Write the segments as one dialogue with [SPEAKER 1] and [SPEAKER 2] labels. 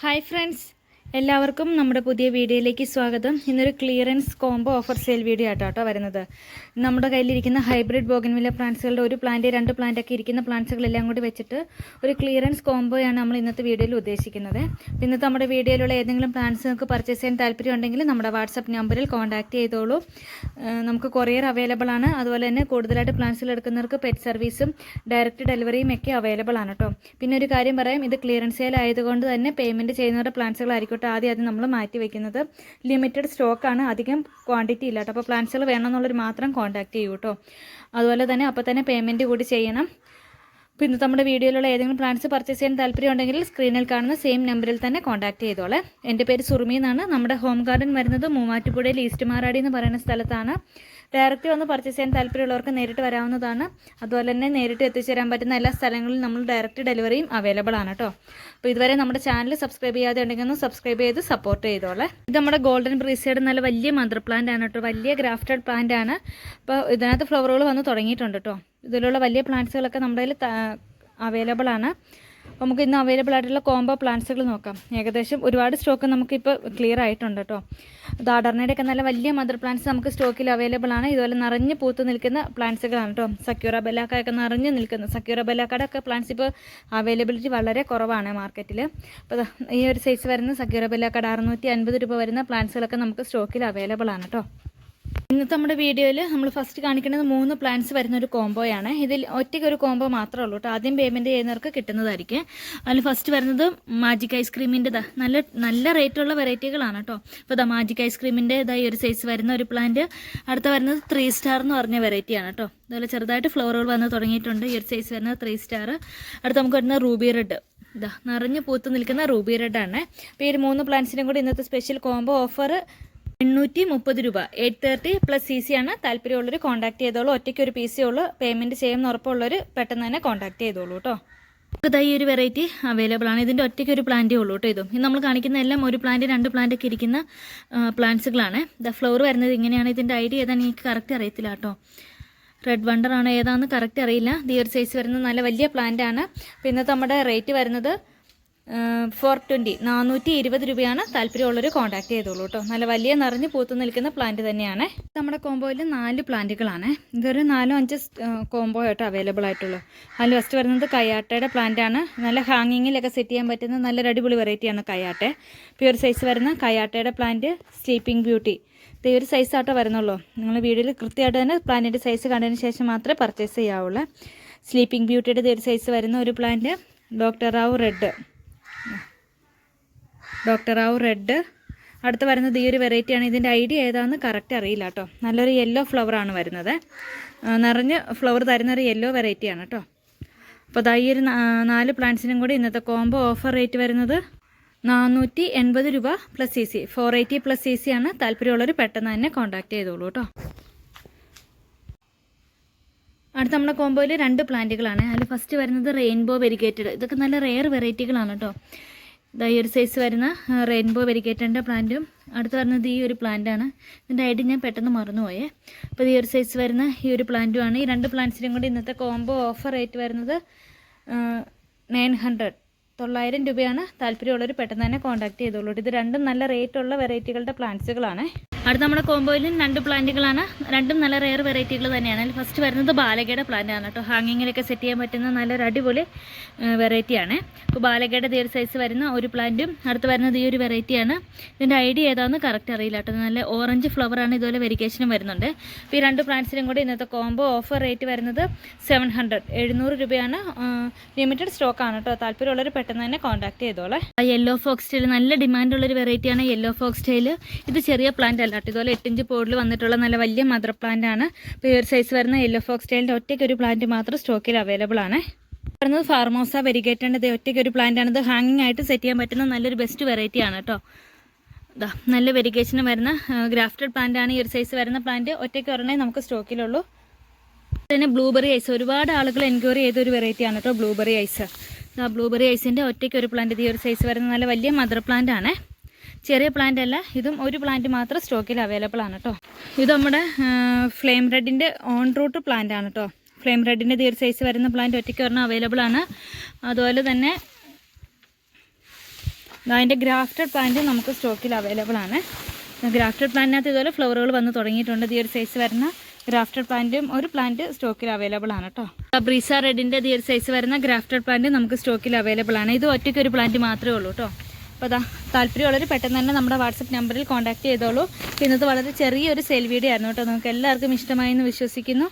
[SPEAKER 1] Hi friends എല്ലാവർക്കും നമ്മുടെ പുതിയ വീഡിയോയിലേക്ക് സ്വാഗതം. ഇന്നൊരു clearance combo offer sale video ആട്ടോ കേട്ടോ വരുന്നത്. നമ്മുടെ കയ്യിലിരിക്കുന്ന ഹൈബ്രിഡ് ബോഗൻവില്ല പ്ലാന്റ്സുകളുടെ ഒരു പ്ലാന്റ് രണ്ട് പ്ലാന്റ് ഒക്കെ ഇരിക്കുന്ന പ്ലാന്റ്സുകളെല്ലാം കൂടി വെച്ചിട്ട് ഒരു ക്ലിയറൻസ് കോംബോയാണ് നമ്മൾ ഇന്നത്തെ വീഡിയോയിൽ ഉദ്ദേശിക്കുന്നത്. ഇന്നത്തെ നമ്മുടെ വീഡിയോയിലുള്ള ഏതെങ്കിലും പ്ലാന്റ്സ് നിങ്ങൾക്ക് പർച്ചേസ് ചെയ്യാൻ താല്പര്യം ഉണ്ടെങ്കിൽ നമ്മുടെ വാട്സപ്പ് നമ്പറിൽ കോൺടാക്ട് ചെയ്തോളൂ. നമുക്ക് കൊറിയർ അവൈലബിൾ ആണ്. അതുപോലെ തന്നെ കൂടുതലായിട്ട് പ്ലാന്റ്സുകൾ എടുക്കുന്നവർക്ക് പെറ്റ് സർവീസും ഡയറക്റ്റ് ഡെലിവറിയും ഒക്കെ അവൈലബിൾ ആണ് കേട്ടോ. പിന്നെ ഒരു കാര്യം പറയാം. ഇത് ക്ലിയറൻസ് സെയിൽ ആയതുകൊണ്ട് തന്നെ പേയ്മെന്റ് ചെയ്യുന്നവരുടെ പ്ലാന്റ്സുകളായിരിക്കട്ടെ ആദ്യം ആദ്യം നമ്മൾ മാറ്റി വെക്കുന്നത് ലിമിറ്റഡ് സ്റ്റോക്കാണ് അധികം ക്വാണ്ടിറ്റി ഇല്ല കേട്ടോ. അപ്പോൾ പ്ലാന്റ്സുകൾ വേണമെന്നുള്ളവർ മാത്രം കോൺടാക്റ്റ് ചെയ്യൂ കേട്ടോ. അതുപോലെ തന്നെ അപ്പോൾ തന്നെ പേയ്മെന്റ് കൂടി ചെയ്യണം. പിന്നെ നമ്മുടെ വീഡിയോയിലുള്ള ഏതെങ്കിലും പ്ലാൻസ് പർച്ചേസ് ചെയ്യാൻ താല്പര്യം ഉണ്ടെങ്കിൽ സ്ക്രീനിൽ കാണുന്ന സെയിം നമ്പറിൽ തന്നെ കോൺടാക്ട് ചെയ്തോളെ. എന്റെ പേര് സുറുമി എന്നാണ്. നമ്മുടെ ഹോം ഗാർഡൻ വരുന്നത് മൂവാറ്റുപുഴയിൽ ഈസ്റ്റ് മാറാടി എന്ന് പറയുന്ന സ്ഥലത്താണ്. ഡയറക്റ്റ് വന്ന് പർച്ചേസ് ചെയ്യാൻ താല്പര്യമുള്ളവർക്ക് നേരിട്ട് വരാവുന്നതാണ്. അതുപോലെ തന്നെ നേരിട്ട് എത്തിച്ചേരാൻ പറ്റുന്ന എല്ലാ സ്ഥലങ്ങളിലും നമ്മൾ ഡയറക്റ്റ് ഡെലിവറിയും അവൈലബിൾ ആണ് കേട്ടോ അപ്പോൾ ഇതുവരെ നമ്മുടെ ചാനൽ സബ്സ്ക്രൈബ് ചെയ്യാതെ ഉണ്ടെങ്കിൽ ഒന്ന് സബ്സ്ക്രൈബ് ചെയ്ത് സപ്പോർട്ട് ചെയ്തോളെ. ഇത് നമ്മുടെ ഗോൾഡൻ ബ്രീസയുടെ നല്ല വലിയ മദർ പ്ലാന്റ് ആണ് കേട്ടോ വലിയ ഗ്രാഫ്റ്റഡ് പ്ലാന്റ് ആണ്. അപ്പോൾ ഇതിനകത്ത് ഫ്ലവറുകൾ വന്ന് തുടങ്ങിയിട്ടുണ്ട് കേട്ടോ ഇതിലുള്ള വലിയ പ്ലാന്റ്സുകളൊക്കെ നമ്മുടെ കയ്യിൽ അവൈലബിൾ ആണ്. നമുക്ക് ഇന്ന് അവൈലബിൾ ആയിട്ടുള്ള കോംബോ പ്ലാന്റ്സുകൾ നോക്കാം. ഏകദേശം ഒരുപാട് സ്റ്റോക്ക് നമുക്കിപ്പോൾ ക്ലിയർ ആയിട്ടുണ്ട് കേട്ടോ ദാഡർണയുടെ ഒക്കെ നല്ല വലിയ മദർ പ്ലാന്റ്സ് നമുക്ക് സ്റ്റോക്കിൽ അവൈലബിൾ ആണ്. ഇതുപോലെ നിറഞ്ഞ് പൂത്ത് നിൽക്കുന്ന പ്ലാന്റ്സുകളാണ് കേട്ടോ സക്യൂറ ബെല്ലാക്കയൊക്കെ നിറഞ്ഞ് നിൽക്കുന്ന സക്യൂറ ബെല്ലാക്കയുടെ ഒക്കെ പ്ലാന്റ്സ് ഇപ്പോൾ അവൈലബിലിറ്റി വളരെ കുറവാണ് മാർക്കറ്റിൽ അപ്പോൾ ഈ ഒരു സൈസ് വരുന്ന സക്യൂറ ബെല്ലാക്കട അറുന്നൂറ്റി അൻപത് രൂപ വരുന്ന പ്ലാന്റ്സുകളൊക്കെ നമുക്ക് സ്റ്റോക്കിൽ അവൈലബിൾ ആണ് കേട്ടോ ഇന്നത്തെ നമ്മുടെ വീഡിയോയിൽ നമ്മൾ ഫസ്റ്റ് കാണിക്കുന്നത് മൂന്ന് പ്ലാൻസ് വരുന്ന ഒരു കോംബോയാണ് ഇതിൽ ഒറ്റയ്ക്ക് ഒരു കോംബോ മാത്രമേ ഉള്ളൂ കേട്ടോ ആദ്യം പേയ്മെന്റ് ചെയ്യുന്നവർക്ക് കിട്ടുന്നതായിരിക്കും. അതിൽ ഫസ്റ്റ് വരുന്നത് മാജിക് ഐസ്ക്രീമിന്റെ നല്ല നല്ല റേറ്റുള്ള വെറൈറ്റികളാണ് കേട്ടോ ഇപ്പോൾ ഇതാ മാജിക് ഐസ്ക്രീമിന്റെ ഇതായി ഒരു സൈസ് വരുന്ന ഒരു പ്ലാന്റ് അടുത്ത വരുന്നത് ത്രീ സ്റ്റാർ എന്ന് പറഞ്ഞ വെറൈറ്റിയാണ് കേട്ടോ അതുപോലെ ചെറുതായിട്ട് ഫ്ലവറുകൾ വന്ന് തുടങ്ങിയിട്ടുണ്ട്. ഈ ഒരു സൈസ് വരുന്നത് ത്രീ സ്റ്റാർ അടുത്ത നമുക്ക് വരുന്ന റൂബി റെഡ് ഇതാ നിറഞ്ഞ് പൂത്ത് നിൽക്കുന്ന റൂബി റെഡ് ആണ്. അപ്പോൾ ഈ മൂന്ന് പ്ലാന്റ്സിനും കൂടി ഇന്നത്തെ സ്പെഷ്യൽ കോംബോ ഓഫർ എണ്ണൂറ്റി മുപ്പത് രൂപ. Eight thirty plus C C ആണ് താല്പര്യമുള്ളവർ കോൺടാക്ട് ചെയ്തോളൂ. ഒറ്റയ്ക്ക് ഒരു പി സി ഉള്ളൂ. പേയ്മെന്റ് ചെയ്യുമെന്ന് ഉറപ്പുള്ളവർ പെട്ടെന്ന് തന്നെ കോൺടാക്ട് ചെയ്തോളൂ കേട്ടോ നമുക്ക് ഈ ഒരു വെറൈറ്റി അവൈലബിൾ ആണ്. ഇതിന്റെ ഒറ്റയ്ക്ക് ഒരു പ്ലാന്റേ ഉള്ളൂ കേട്ടോ ഇതും. ഇത് നമ്മൾ കാണിക്കുന്ന എല്ലാം ഒരു പ്ലാന്റ് രണ്ട് പ്ലാന്റ് ഒക്കെ ഇരിക്കുന്ന പ്ലാന്റ്സുകളാണ് ദ ഫ്ലോർ വരുന്നത് ഇങ്ങനെയാണ്. ഇതിന്റെ ഐഡിയ ഏതാണെന്ന് എനിക്ക് കറക്റ്റ് അറിയത്തില്ല കേട്ടോ റെഡ് വണ്ടർ ആണോ ഏതാണെന്ന് കറക്റ്റ് അറിയില്ല. ദിയർ സൈസ് വരുന്നത് നല്ല വലിയ പ്ലാന്റ് ആണ്. പിന്നെ നമ്മുടെ റേറ്റ് വരുന്നത് ഫോർ ട്വന്റി നാനൂറ്റി ഇരുപത് രൂപയാണ് താല്പര്യമുള്ളവർ കോൺടാക്ട് ചെയ്തോളൂ കേട്ടോ നല്ല വലിയ നിറഞ്ഞ് പൂത്ത് നിൽക്കുന്ന പ്ലാന്റ് തന്നെയാണ്. നമ്മുടെ കോമ്പോയിൽ നാല് പ്ലാന്റുകളാണ്. ഇതൊരു നാലോ അഞ്ച് കോംബോ ആയിട്ട് അവൈലബിൾ ആയിട്ടുള്ളൂ. അതിൽ ഫസ്റ്റ് വരുന്നത് കയ്യാട്ടയുടെ പ്ലാന്റ് ആണ്. നല്ല ഹാങ്ങിങ്ങിലൊക്കെ സെറ്റ് ചെയ്യാൻ പറ്റുന്ന നല്ലൊരു അടിപൊളി വെറൈറ്റിയാണ് കയ്യാട്ടെ. പ്യൂർ സൈസ് വരുന്ന കയ്യാട്ടയുടെ പ്ലാന്റ് സ്ലീപ്പിംഗ് ബ്യൂട്ടി ഇത് ഒരു സൈസ് ആട്ടോ വരുന്നുള്ളൂ. നിങ്ങൾ വീഡിയോയിൽ കൃത്യമായിട്ട് തന്നെ പ്ലാന്റിന്റെ സൈസ് കണ്ടതിന് ശേഷം മാത്രമേ പർച്ചേസ് ചെയ്യാവുള്ളൂ. സ്ലീപ്പിംഗ് ബ്യൂട്ടിയുടെ ഇതൊരു സൈസ് വരുന്ന ഒരു plant doctor Rao red doctor Rao red അടുത്ത് വരുന്നത് ഈ ഒരു വെറൈറ്റിയാണ് ഇതിന്റെ ഐഡിയ ഏതാണെന്ന് കറക്റ്റ് അറിയില്ല കേട്ടോ. നല്ലൊരു യെല്ലോ ഫ്ലവറാണ് വരുന്നത്. നിറഞ്ഞ് ഫ്ലവർ തരുന്നൊരു യെല്ലോ വെറൈറ്റിയാണ് കേട്ടോ. അപ്പോൾ ദാ ഈ ഒരു നാല് പ്ലാന്റ്സിനും കൂടി ഇന്നത്തെ കോംബോ ഓഫർ റേറ്റ് വരുന്നത് നാനൂറ്റി എൺപത് രൂപ plus C C four eighty plus C C ആണ്. താല്പര്യമുള്ളവർ പെട്ടെന്ന് തന്നെ കോൺടാക്ട് ചെയ്തോളൂ കേട്ടോ. അടുത്ത നമ്മുടെ കോംബോയിൽ രണ്ട് പ്ലാന്റുകളാണ് അതിൽ ഫസ്റ്റ് വരുന്നത് റെയിൻബോ വെരിഗേറ്റഡ് ഇതൊക്കെ നല്ല റെയർ വെറൈറ്റികളാണ് കേട്ടോ. ഇതാ ഈ ഒരു സൈസ് വരുന്ന റെയിൻബോ വെരിക്കേറ്റന്റെ പ്ലാന്റും അടുത്ത് വരുന്നത് ഈ ഒരു പ്ലാന്റാണ് ഇതിന്റെ ഐഡി ഞാൻ പെട്ടെന്ന് മറന്നുപോയേ. അപ്പോൾ ഈ ഒരു സൈസ് വരുന്ന ഈ ഒരു പ്ലാന്റുമാണ് ഈ രണ്ട് പ്ലാന്റ്സിനും കൂടി ഇന്നത്തെ കോംബോ ഓഫർ റേറ്റ് വരുന്നത് നയൻ ഹൺഡ്രഡ് തൊള്ളായിരം രൂപയാണ് താല്പര്യമുള്ളവർ പെട്ടെന്ന് തന്നെ കോൺടാക്ട് ചെയ്തോളൂ. ഇത് രണ്ടും നല്ല റേറ്റുള്ള വെറൈറ്റികളുടെ പ്ലാന്റ്സുകളാണ് അടുത്ത നമ്മുടെ കോമ്പോയിലും രണ്ട് പ്ലാന്റുകളാണ്. രണ്ടും നല്ല റെയർ വെറൈറ്റികൾ തന്നെയാണ്. അതിൽ ഫസ്റ്റ് വരുന്നത് ബാലകയുടെ പ്ലാന്റ് ആണ് കേട്ടോ. ഹാങ്ങിങ്ങിലൊക്കെ സെറ്റ് ചെയ്യാൻ പറ്റുന്ന നല്ലൊരു അടിപൊളി വെറൈറ്റിയാണ് ഇപ്പോൾ ബാലകയുടെ ദീർ സൈസ് വരുന്ന ഒരു പ്ലാന്റും അടുത്ത് വരുന്നത് ഈ ഒരു വെറൈറ്റിയാണ് ഇതിന്റെ ഐഡിയ ഏതാണെന്ന് കറക്റ്റ് അറിയില്ല കേട്ടോ. നല്ല ഓറഞ്ച് ഫ്ലവറാണ് ഇതുപോലെ വെരിക്കേഷനും വരുന്നുണ്ട്. അപ്പോൾ ഈ രണ്ട് പ്ലാന്റ്സിനും കൂടി ഇന്നത്തെ കോംബോ ഓഫർ റേറ്റ് വരുന്നത് സെവൻ ഹൺഡ്രഡ് എഴുന്നൂറ് രൂപയാണ്. ലിമിറ്റഡ് സ്റ്റോക്കാണ് കേട്ടോ. താല്പര്യമുള്ളവർ പെട്ടെന്ന് തന്നെ കോൺടാക്ട് ചെയ്തോളെ. യെല്ലോ ഫോക്സ് ടെയിൽ നല്ല ഡിമാൻഡുള്ളൊരു വെറൈറ്റിയാണ് യെല്ലോ ഫോക്സ് ഇത് ചെറിയ പ്ലാന്റ് അല്ല. കേട്ടോ ഇതുപോലെ എട്ടിഞ്ച് പോഡിൽ വന്നിട്ടുള്ള നല്ല വലിയ മദർ പ്ലാന്റ് ആണ്. ഇപ്പോൾ ഈ ഒരു സൈസ് വരുന്ന യെല്ലോ ഫോക്സ് ടെയിലിന്റെ ഒറ്റയ്ക്ക് ഒരു പ്ലാന്റ് മാത്രം സ്റ്റോക്കിൽ അവൈലബിൾ ആണ്. പറയുന്നത് ഫാർമോസ വെരിഗേറ്റാണ് ഇത് ഒറ്റയ്ക്ക് ഒരു പ്ലാന്റ് ആണ്. ഇത് ഹാങ്ങിങ് ആയിട്ട് സെറ്റ് ചെയ്യാൻ പറ്റുന്ന നല്ലൊരു ബെസ്റ്റ് വെറൈറ്റി ആണ് കേട്ടോ ഇതാ നല്ല വെരിഗേഷന് വരുന്ന ഗ്രാഫ്റ്റഡ് പ്ലാന്റ് ആണ് ഈ ഒരു സൈസ് വരുന്ന പ്ലാന്റ് ഒറ്റയ്ക്ക് ഒരെണ്ണേ നമുക്ക് സ്റ്റോക്കിലുള്ളൂ പിന്നെ ബ്ലൂബെറി ഐസ് ഒരുപാട് ആളുകൾ എൻക്വയറി ചെയ്ത ഒരു വെറൈറ്റിയാണ് കേട്ടോ ബ്ലൂബെറി ഐസ് ബ്ലൂബെറി ഐസിന്റെ ഒറ്റയ്ക്ക് ഒരു പ്ലാന്റ് ഈ ഒരു സൈസ് വരുന്ന നല്ല വലിയ മദർ പ്ലാന്റ് ആണ്. ചെറിയ പ്ലാന്റ് അല്ല ഇതും ഒരു പ്ലാന്റ് മാത്രം സ്റ്റോക്കിൽ അവൈലബിൾ ആണ് കേട്ടോ ഇത് നമ്മുടെ ഫ്ലെയിം റെഡിന്റെ ഓൺ റൂട്ട് പ്ലാന്റ് ആണ് കേട്ടോ ഫ്ലെയിം റെഡിന്റെ ദീർ സൈസ് വരുന്ന പ്ലാന്റ് ഒറ്റയ്ക്ക് ഒരെണ്ണം അവൈലബിൾ ആണ്. അതുപോലെ തന്നെ അതിന്റെ ഗ്രാഫ്റ്റഡ് പ്ലാന്റ് നമുക്ക് സ്റ്റോക്കിൽ അവൈലബിൾ ആണ്. ഗ്രാഫ്റ്റഡ് പ്ലാന്റിനകത്ത് ഇതുപോലെ ഫ്ലവറുകൾ വന്ന് തുടങ്ങിയിട്ടുണ്ട്. ഈ സൈസ് വരുന്ന ഗ്രാഫ്റ്റഡ് പ്ലാന്റും ഒരു പ്ലാന്റ് സ്റ്റോക്കിൽ അവൈലബിൾ ആണ് കേട്ടോ ബ്രീസ റെഡിന്റെ ഈ സൈസ് വരുന്ന ഗ്രാഫ്റ്റഡ് പ്ലാന്റ് നമുക്ക് സ്റ്റോക്കിൽ അവൈലബിൾ ആണ്. ഇത് ഒറ്റയ്ക്ക് ഒരു പ്ലാന്റ് മാത്രമേ ഉള്ളൂ കേട്ടോ അപ്പോൾ അതാ താല്പര്യമുള്ളവർ പെട്ടെന്ന് തന്നെ നമ്മുടെ വാട്സപ്പ് നമ്പറിൽ കോൺടാക്ട് ചെയ്തോളൂ. ഇന്നത്തെ വളരെ ചെറിയൊരു സെൽ വീഡിയോ ആയിരുന്നു കേട്ടോ. നമുക്ക് എല്ലാവർക്കും ഇഷ്ടമായി എന്ന് വിശ്വസിക്കുന്നു.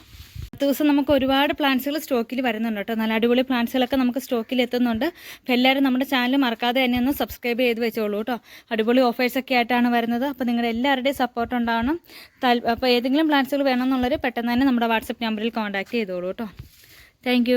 [SPEAKER 1] ദിവസം നമുക്ക് ഒരുപാട് പ്ലാന്റ്സുകൾ സ്റ്റോക്കിൽ വരുന്നുണ്ട് കേട്ടോ. നല്ല അടിപൊളി പ്ലാന്റ്സുകളൊക്കെ നമുക്ക് സ്റ്റോക്കിൽ എത്തുന്നുണ്ട്. അപ്പോൾ എല്ലാവരും നമ്മുടെ ചാനൽ മറക്കാതെ തന്നെ ഒന്ന് സബ്സ്ക്രൈബ് ചെയ്ത് വെച്ചോളൂ കേട്ടോ. അടിപൊളി ഓഫേഴ്സൊക്കെ ആയിട്ടാണ് വരുന്നത്. അപ്പോൾ നിങ്ങളുടെ എല്ലാവരുടെയും സപ്പോർട്ട് ഉണ്ടാവണം. അപ്പോൾ ഏതെങ്കിലും പ്ലാന്റ്സുകൾ വേണമെന്നുള്ളവർ പെട്ടെന്ന് തന്നെ നമ്മുടെ വാട്സപ്പ് നമ്പറിൽ കോൺടാക്ട് ചെയ്തോളൂ കേട്ടോ. താങ്ക്